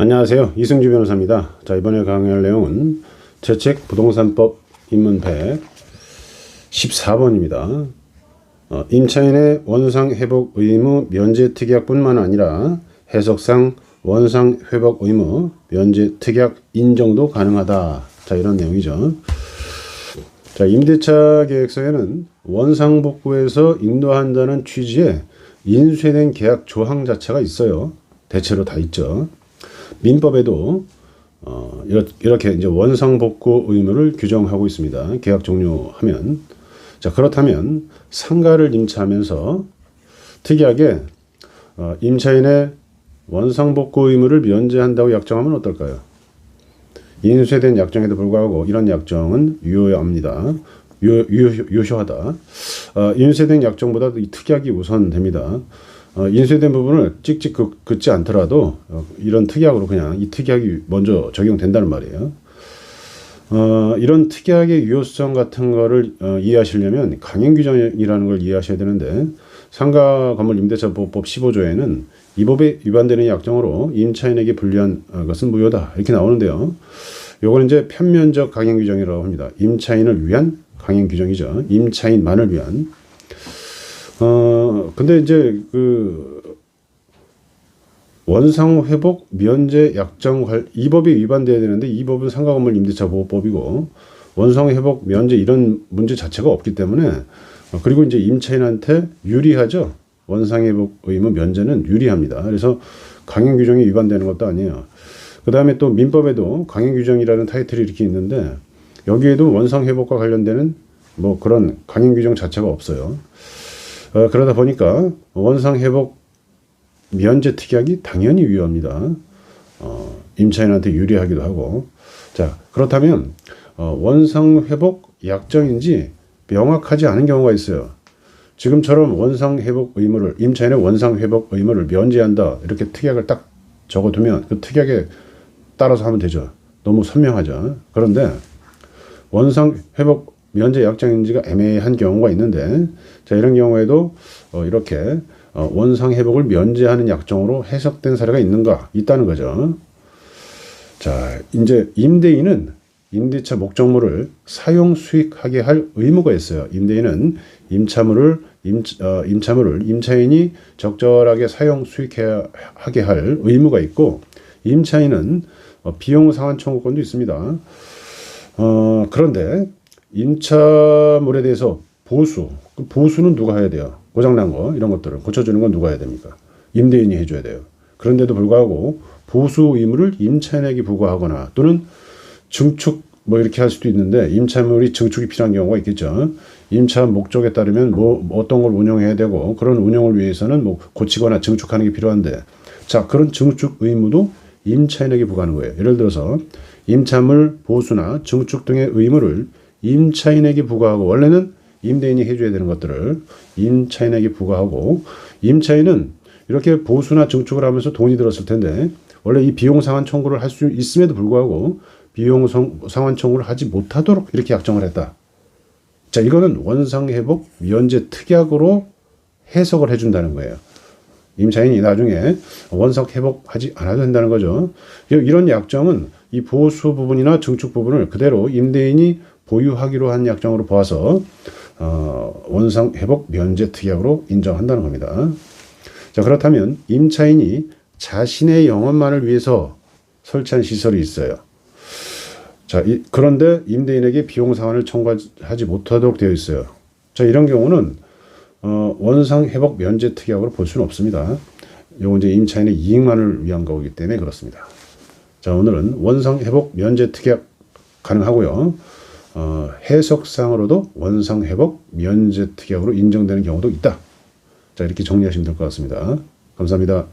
안녕하세요. 이승주 변호사입니다. 자, 이번에 강의할 내용은 재책 부동산법 입문 100 14번입니다. 어, 임차인의 원상 회복 의무 면제 특약뿐만 아니라 해석상 원상 회복 의무 면제 특약 인정도 가능하다. 자, 이런 내용이죠. 자, 임대차 계획서에는 원상 복구에서 인도한다는 취지의 인쇄된 계약 조항 자체가 있어요. 대체로 다 있죠. 민법에도 어, 이렇게, 이제 원상 복구 의무를 규정하고 있습니다. 계약 종료하면 자 그렇다면 상가를 임차하면서 특이하게 어, 임차인의 원상 복구 의무를 면제한다고 약정하면 어떨까요? 인쇄된 약정에도 불구하고 이런 약정은 유효합니다. 유, 유, 유효하다. 어, 인쇄된 약정보다 이 특약이 우선됩니다. 어, 인쇄된 부분을 찍찍 긋, 긋지 않더라도 어, 이런 특약으로 그냥 이 특약이 먼저 적용된다는 말이에요. 어, 이런 특약의 유효성 같은 거를 어, 이해하시려면 강행 규정이라는 걸 이해하셔야 되는데 상가 건물 임대차 보호법 15조에는 이 법에 위반되는 약정으로 임차인에게 불리한 어, 것은 무효다 이렇게 나오는데요. 요거는 이제 편면적 강행 규정이라고 합니다. 임차인을 위한 강행 규정이죠. 임차인만을 위한 어, 근데 이제 그 원상 회복 면제 약정 관, 이 법이 위반돼야 되는데 이 법은 상가 건물 임대차 보호법이고 원상 회복 면제 이런 문제 자체가 없기 때문에 어, 그리고 이제 임차인한테 유리하죠. 원상 회복 의무 면제는 유리합니다. 그래서 강행 규정이 위반되는 것도 아니에요. 그 다음에 또 민법에도 강행 규정이라는 타이틀이 이렇게 있는데 여기에도 원상 회복과 관련되는 뭐 그런 강행 규정 자체가 없어요. 어, 그러다 보니까 원상 회복 면제 특약이 당연히 유효합니다. 어, 임차인한테 유리하기도 하고. 자, 그렇다면 어, 원상 회복 약정인지 명확하지 않은 경우가 있어요. 지금처럼 원상 회복 의무를 임차인의 원상 회복 의무를 면제한다 이렇게 특약을 딱 적어두면 그 특약에 따라서 하면 되죠. 너무 선명하죠. 그런데 원상 회복 면제 약정인지가 애매한 경우가 있는데 자 이런 경우에도 어, 이렇게 어, 원상 회복을 면제하는 약정으로 해석된 사례가 있는가 있다는 거죠. 자 이제 임대인은 임대차 목적물을 사용 수익하게 할 의무가 있어요. 임대인은 임차물을 임, 어, 임차물을 임차인이 적절하게 사용 수익하게 할 의무가 있고 임차인은 어, 비용 상환 청구권도 있습니다. 어, 그런데 임차물에 대해서 보수, 그 보수는 누가 해야 돼요? 고장난 거 이런 것들을 고쳐주는 건 누가 해야 됩니까? 임대인이 해줘야 돼요. 그런데도 불구하고 보수 의무를 임차인에게 부과하거나 또는 증축 뭐 이렇게 할 수도 있는데 임차물이 증축이 필요한 경우가 있겠죠. 임차 목적에 따르면 뭐 어떤 걸 운영해야 되고 그런 운영을 위해서는 뭐 고치거나 증축하는 게 필요한데 자 그런 증축 의무도 임차인에게 부과하는 거예요. 예를 들어서 임차물 보수나 증축 등의 의무를 임차인에게 부과하고 원래는 임대인이 해줘야 되는 것들을 임차인에게 부과하고 임차인은 이렇게 보수나 증축을 하면서 돈이 들었을 텐데 원래 이 비용 상환 청구를 할 수 있음에도 불구하고 비용 상환 청구를 하지 못하도록 이렇게 약정을 했다. 자 이거는 원상회복 면제 특약으로 해석을 해준다는 거예요. 임차인이 나중에 원석 회복하지 않아도 된다는 거죠. 이런 약정은 이 보수 부분이나 증축 부분을 그대로 임대인이 보유하기로 한 약정으로 보아서 어, 원상 회복 면제 특약으로 인정한다는 겁니다. 자 그렇다면 임차인이 자신의 영업만을 위해서 설치한 시설이 있어요. 자 이, 그런데 임대인에게 비용 상환을 청구하지 못하도록 되어 있어요. 자 이런 경우는 어, 원상 회복 면제 특약으로 볼 수는 없습니다. 요건 이제 임차인의 이익만을 위한 거기 때문에 그렇습니다. 자 오늘은 원상 회복 면제 특약 가능하고요. 어, 해석상으로도 원상 회복 면제 특약으로 인정되는 경우도 있다. 자 이렇게 정리하시면 될 것 같습니다. 감사합니다.